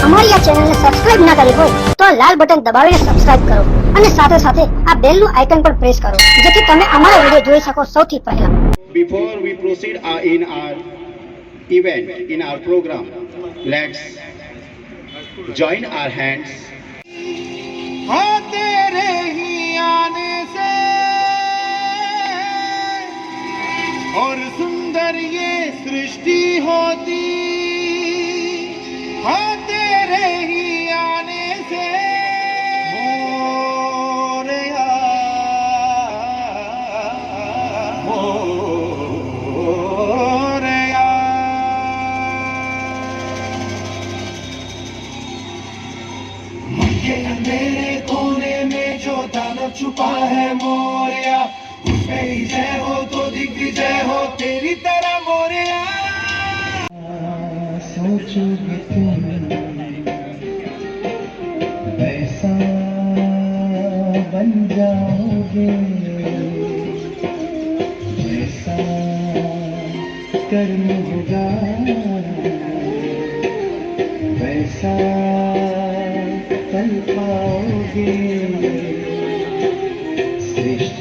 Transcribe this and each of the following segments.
અમારી આ ચેનલને સબસ્ક્રાઇબ ના કરી હોય તો આ લાલ બટન દબાવીને સબસ્ક્રાઇબ કરો અને સાથે સાથે આ બેલનું આઇકન પણ પ્રેસ કરો જેથી તમે અમારા વિડીયો જોઈ શકો સૌથી પહેલા Before we proceed uh, in our event, in our program, let's join our hands. हाँ तेरे ही आने से और सुंदर ये सृष्टि होती छुपा है मोरिया। उसमें जय हो तो दिग्विजय हो, तेरी तरह मोरिया। बन वैसा फल पाओगे।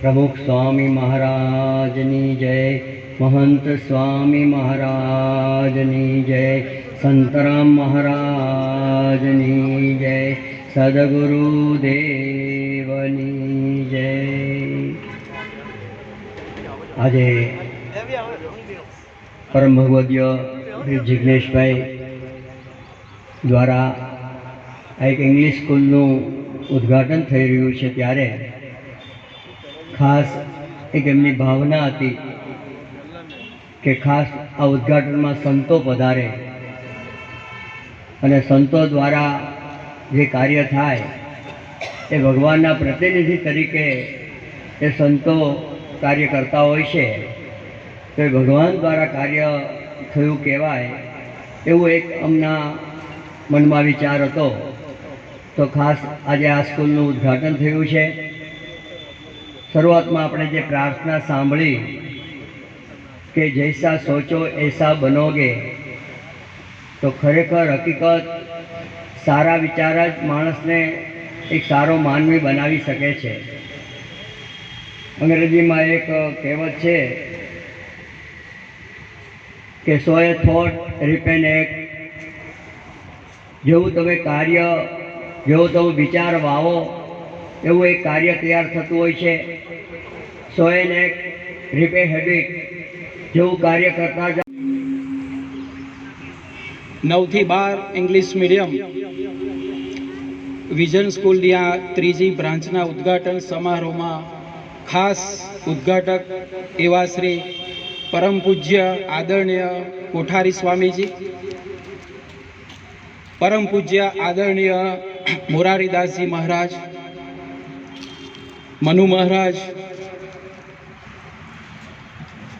પ્રમુખ સ્વામી મહારાજની જય, મહંત સ્વામી મહારાજની જય સંતરામ મહારાજની જય સદગુરુદેવની જય. આજે પરમ ભગવદ્ય જિજ્ઞેશભાઈ દ્વારા એક ઇંગ્લિશ સ્કૂલનું ઉદ્ઘાટન થઈ રહ્યું છે ત્યારે ખાસ એક એમની ભાવના હતી કે ખાસ આ ઉદ્ઘાટનમાં સંતો પધારે. અને સંતો દ્વારા જે કાર્ય થાય, એ ભગવાનના પ્રતિનિધિ તરીકે એ સંતો કાર્ય કરતા હોય છે, તો એ ભગવાન દ્વારા કાર્ય થયું કહેવાય, એવું એક અમના મનમાં વિચાર હતો. તો ખાસ આજે આ સ્કૂલનું ઉદ્ઘાટન થયું છે. શરૂઆતમાં આપણે જે પ્રાર્થના સાંભળી કે જૈસા સોચો એસા બનોગે, તો ખરેખર હકીકત સારા વિચાર જ માણસને એક સારો માનવી બનાવી શકે છે. અંગ્રેજીમાં એક કહેવત છે કે સોએ થોટ રિપેન એક. જેવું તમે કાર્ય, જેવો તમે વિચાર વાવો એવું એક કાર્ય તૈયાર થતું હોય છે. સોએન એક રિપે હેબિટ જેવું કાર્ય કરતા નવથી બાર ઇંગ્લિશ મીડિયમ વિઝન સ્કૂલની આ ત્રીજી બ્રાન્ચના ઉદ્ઘાટન સમારોહમાં ખાસ ઉદ્ઘાટક એવા શ્રી પરમ પૂજ્ય આદરણીય કોઠારી સ્વામીજી, પરમ પૂજ્ય આદરણીય મોરારીદાસજી મહારાજ મનુ મહારાજ,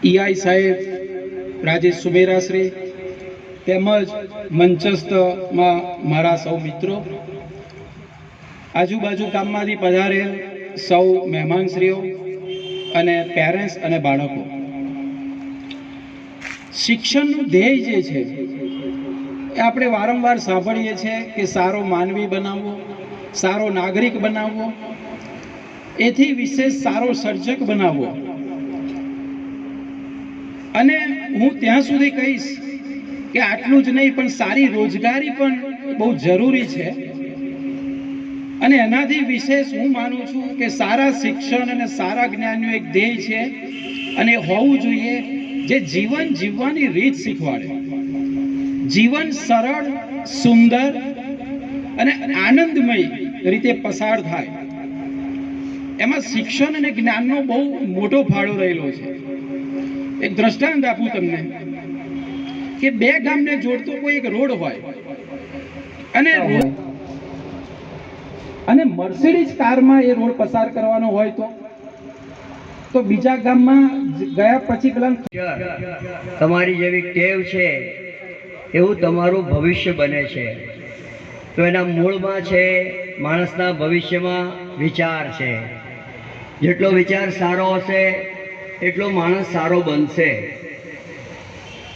ઈઆઈ સાહેબ, રાજેશ સુમેરાશ્રી તેમજ મંચસ્થમાં મારા સૌ મિત્રો, આજુબાજુ ગામમાંથી પધારેલ સૌ મહેમાનશ્રીઓ અને પેરેન્ટ્સ અને બાળકો. શિક્ષણનું ધ્યેય જે છે, એ આપણે વારંવાર સાંભળીએ છીએ કે સારો માનવી બનાવવો, સારો નાગરિક બનાવવો એથી વિશેષ સારો સર્જક બનાવવો. અને હું ત્યાં સુધી કહીશ કે આટલું જ નહીં, પણ સારી રોજગારી પણ બહુ જરૂરી છે. અને એનાથી વિશેષ હું માનું છું કે સારા શિક્ષણ અને સારા જ્ઞાનનું એક ધ્યેય છે અને હોવું જોઈએ જે જીવન જીવવાની રીત શીખવાડે. જીવન સરળ, સુંદર અને આનંદમય રીતે પસાર થાય. એમાં શિક્ષણ અને જ્ઞાનનો બહુ મોટો ફાળો રહેલો છે. એક દ્રષ્ટાંત આપું તમને કે બે ગામને જોડતો કોઈ એક રોડ હોય અને રોડ અને મર્સિડીઝ કારમાં એ રોડ પસાર કરવાનો હોય તો? તો બીજા ગામમાં ગયા પછી પેલા તમારી જેવી ટેવ છે એવું તમારું ભવિષ્ય બને છે. તો એના મૂળમાં છે માણસના ભવિષ્યમાં વિચાર છે. જેટલો વિચાર સારો હશે, એટલો માણસ સારો બનશે.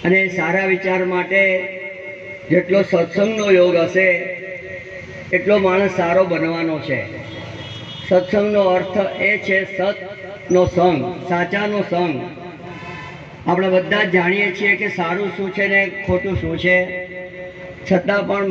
અને સારા વિચાર માટે જેટલો સત્સંગનો યોગ હશે, એટલો માણસ સારો બનવાનો છે. સત્સંગનો અર્થ એ છે, સતનો સંગ, સાચાનો સંગ. આપણે બધા જાણીએ છીએ કે સારું શું છે ને ખોટું શું છે. છતાં પણ